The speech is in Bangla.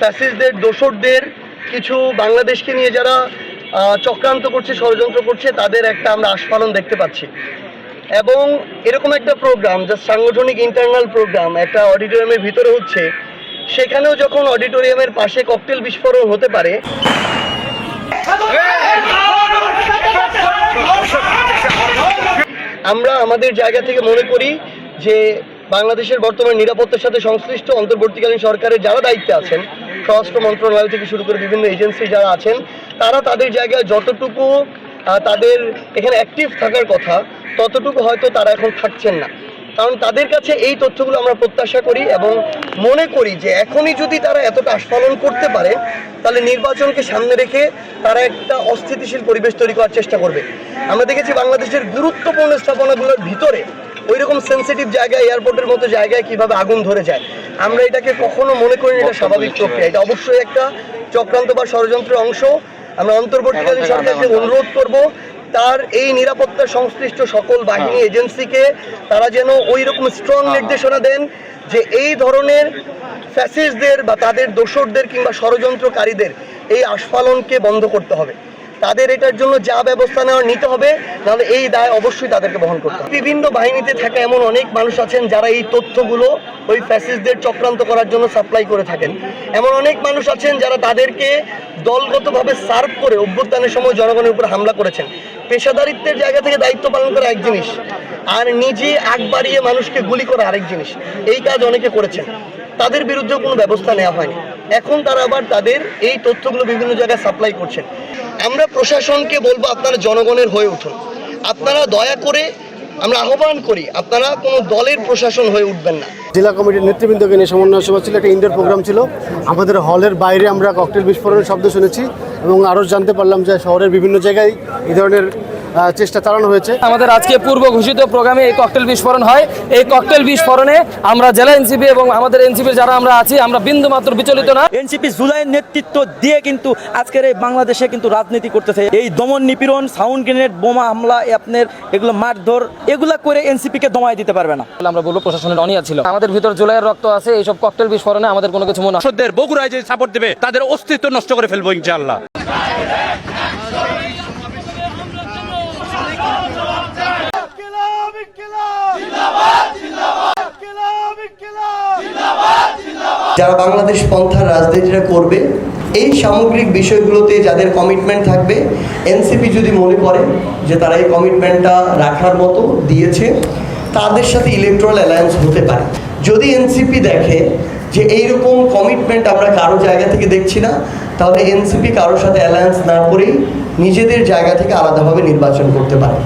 ফ্যাসিস্টদের, দোসরদের, কিছু বাংলাদেশকে নিয়ে যারা চক্রান্ত করছে, ষড়যন্ত্র করছে, তাদের একটা আমরা আস্ফালন দেখতে পাচ্ছি। এবং এরকম একটা প্রোগ্রাম যা সাংগঠনিক ইন্টারনাল প্রোগ্রাম একটা অডিটোরিয়ামের ভিতরে হচ্ছে, সেখানেও যখন অডিটোরিয়ামের পাশে ককটেল বিস্ফোরণ হতে পারে, আমরা আমাদের জায়গা থেকে মনে করি যে বাংলাদেশের বর্তমান নিরাপত্তার সাথে সংশ্লিষ্ট অন্তর্বর্তীকালীন সরকারের যারা দায়িত্বে আছেন স্বরাষ্ট্র মন্ত্রণালয় থেকে শুরু করে বিভিন্ন এজেন্সি যারা আছেন, তারা তাদের জায়গায় যতটুকু তাদের এখানে অ্যাক্টিভ থাকার কথা, ততটুকু হয়তো তারা এখন থাকছেন না। কারণ তাদের কাছে এই তথ্যগুলো আমরা প্রত্যাশা করি এবং মনে করি যে এখনই যদি তারা এতটা আস্ফালন করতে পারে, তাহলে নির্বাচনকে সামনে রেখে তারা একটা অস্থিতিশীল পরিবেশ তৈরি করার চেষ্টা করবে। আমরা দেখেছি বাংলাদেশের গুরুত্বপূর্ণ স্থাপনাগুলোর ভিতরে ওই রকম সেন্সিটিভ জায়গায় এয়ারপোর্টের মতো জায়গায় কীভাবে আগুন ধরে যায়। আমরা এটাকে কখনো মনে করি না এটা স্বাভাবিক প্রক্রিয়া। এটা অবশ্যই একটা চক্রান্ত বা ষড়যন্ত্রের অংশ। আমরা অন্তর্বর্তীকালীন সরকারকে অনুরোধ করব তার এই নিরাপত্তা সংশ্লিষ্ট সকল বাহিনী এজেন্সিকে তারা যেন ওই রকম স্ট্রং নির্দেশনা দেন যে এই ধরনের ফ্যাসিস্টদের বা তাদের দোসরদের কিংবা ষড়যন্ত্রকারীদের এই আস্ফালনকে বন্ধ করতে হবে। তাদের এটার জন্য যা ব্যবস্থা নেওয়ার নিতে হবে নাহলে এই দায় অবশ্যই তাদেরকে বহন করতে হবে। বিভিন্ন বাহিনীতে থাকা এমন অনেক মানুষ আছেন যারা এই তথ্যগুলো ওই ফ্যাসিস্টদের চক্রান্ত করার জন্য সাপ্লাই করে থাকেন। এমন অনেক মানুষ আছেন যারা তাদেরকে দলগতভাবে সার্ভ করে অভ্যুত্থানের সময় জনগণের উপর হামলা করেছেন। পেশাদারিত্বের জায়গা থেকে দায়িত্ব পালন করা এক জিনিস, আর নিজে আগ বাড়িয়ে মানুষকে গুলি করা আরেক জিনিস। এই কাজ অনেকে করেছেন। তাদের বিরুদ্ধেও কোনো ব্যবস্থা নেওয়া হয়নি। এখন তারা আবার তাদের এই তথ্যগুলো বিভিন্ন জায়গায় সাপ্লাই করছেন। আমরা প্রশাসনকে বলব আপনারা জনগণের হয়ে উঠুন। আপনারা দয়া করে আমরা আহ্বান করি, আপনারা কোনো দলের প্রশাসন হয়ে উঠবেন না। জেলা কমিটির নেতৃবৃন্দকে নিয়ে সমন্বয় সভা ছিল, একটা ইনডোর প্রোগ্রাম ছিল। আমাদের হলের বাইরে আমরা ককটেল বিস্ফোরণের শব্দ শুনেছি এবং আরও জানতে পারলাম যে শহরের বিভিন্ন জায়গায় এই ধরনের চেষ্টা চালানো হয়েছে। আমাদের আজকে পূর্ব ঘোষিত প্রোগ্রামে এই ককটেল বিস্ফোরণ হয়। এই ককটেল বিস্ফোরণে আমরা জেলা এনসিপি এবং আমাদের এনসিপির যারা আমরা আছি আমরা বিন্দু মাত্র বিচলিত না। এনসিপি জুলাইয়ের নেতৃত্ব দিয়ে কিন্তু আজকের এই বাংলাদেশে কিন্তু রাজনীতি করতেছে। এই দমন নিপীড়ন সাউন্ড গ্রেনেড বোমা হামলা আপনার এগুলো মারধর এগুলো করে এনসিপি কে দমাই দিতে পারবে না। আমরা বলব প্রশাসনের অনিয়া ছিল। আমাদের ভিতর জুলাইয়ের রক্ত আছে এইসব ককটেল বিস্ফোরণে আমাদের কোনো কিছু মনে হয় বগুড়ায় যে সাপোর্ট দেবে তাদের অস্তিত্ব নষ্ট করে ফেলব ইনশাআল্লাহ। যারা বাংলাদেশ পন্থার রাজনীতিটা করবে, এই সামগ্রিক বিষয়গুলোতে যাদের কমিটমেন্ট থাকবে, এনসিপি যদি মনে করে যে তারা এই কমিটমেন্টটা রাখার মতো দিয়েছে, তাদের সাথে ইলেকট্রাল অ্যালায়েন্স হতে পারে। যদি এনসিপি দেখে যে এইরকম কমিটমেন্ট আমরা কারও জায়গা থেকে দেখছি না, তাহলে এনসিপি কারোর সাথে অ্যালায়েন্স না করেই নিজেদের জায়গা থেকে আলাদাভাবে নির্বাচন করতে পারে।